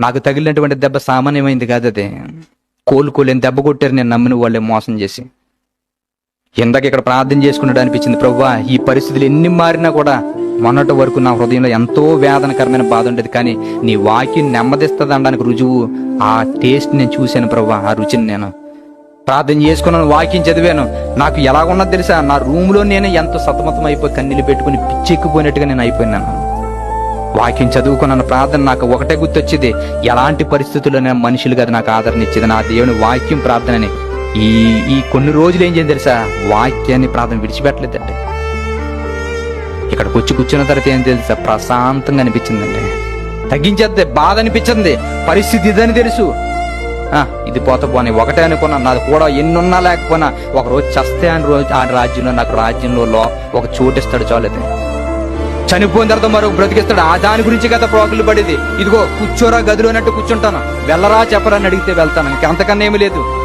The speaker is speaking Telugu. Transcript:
నాకు తగిలినటువంటి దెబ్బ సామాన్యమైంది కాదు అది. కోలుకోలేని దెబ్బ కొట్టారు నేను నమ్మిన వాళ్ళే మోసం చేసి. ఇందాక ఇక్కడ ప్రార్థన చేసుకున్నాడు అనిపించింది ప్రవ్వా ఈ పరిస్థితులు ఎన్ని మారినా కూడా మొన్నటి వరకు నా హృదయంలో ఎంతో వేదనకరమైన బాధ ఉండేది. కానీ నీ వాక్యం నెమ్మదిస్తుంది అనడానికి రుజువు ఆ టేస్ట్ నేను చూశాను ప్రవ్వా ఆ రుచిని నేను. ప్రార్థన చేసుకున్నాను వాక్యం చదివాను. నాకు ఎలాగున్నది తెలుసా? నా రూమ్లో నేను ఎంతో సతమతం అయిపోయి కన్నీళ్ళు పెట్టుకుని పిచ్చెక్కిపోయినట్టుగా నేను అయిపోయినాను. వాక్యం చదువుకున్న ప్రార్థన నాకు ఒకటే గుర్తొచ్చేది. ఎలాంటి పరిస్థితుల్లోనే మనుషులు కదా నాకు ఆదరణ ఇచ్చింది నా దేవుని వాక్యం ప్రార్థనని. ఈ ఈ కొన్ని రోజులు ఏం చేయండి తెలుసా? వాక్యాన్ని ప్రార్థన విడిచిపెట్టలేదండి. ఇక్కడికి వచ్చి కూర్చున్న తర్వాత ఏం తెలుసా? ప్రశాంతంగా అనిపించిందండి. తగ్గించేద్ది బాధ అనిపించింది. పరిస్థితి ఇదని తెలుసు. ఆ, ఇది పోత పోనీ ఒకటే అనుకున్నా. నాది కూడా ఎన్నున్నా లేకపోయినా ఒక రోజు చస్తే అని రోజు ఆ రాజ్యంలో నాకు రాజ్యంలో ఒక చోటిస్తాడు చాలేదు చనిపోయిన తర్వాత మరో బ్రతికిస్తాడు. ఆ దాని గురించి కదా ప్రోకులు పడేది. ఇదిగో కూర్చోరా గదిలో అన్నట్టు కూర్చుంటాను. వెళ్ళరా చెప్పరా అని అడిగితే వెళ్తాను. ఇంకంతకన్నా ఏమీ లేదు.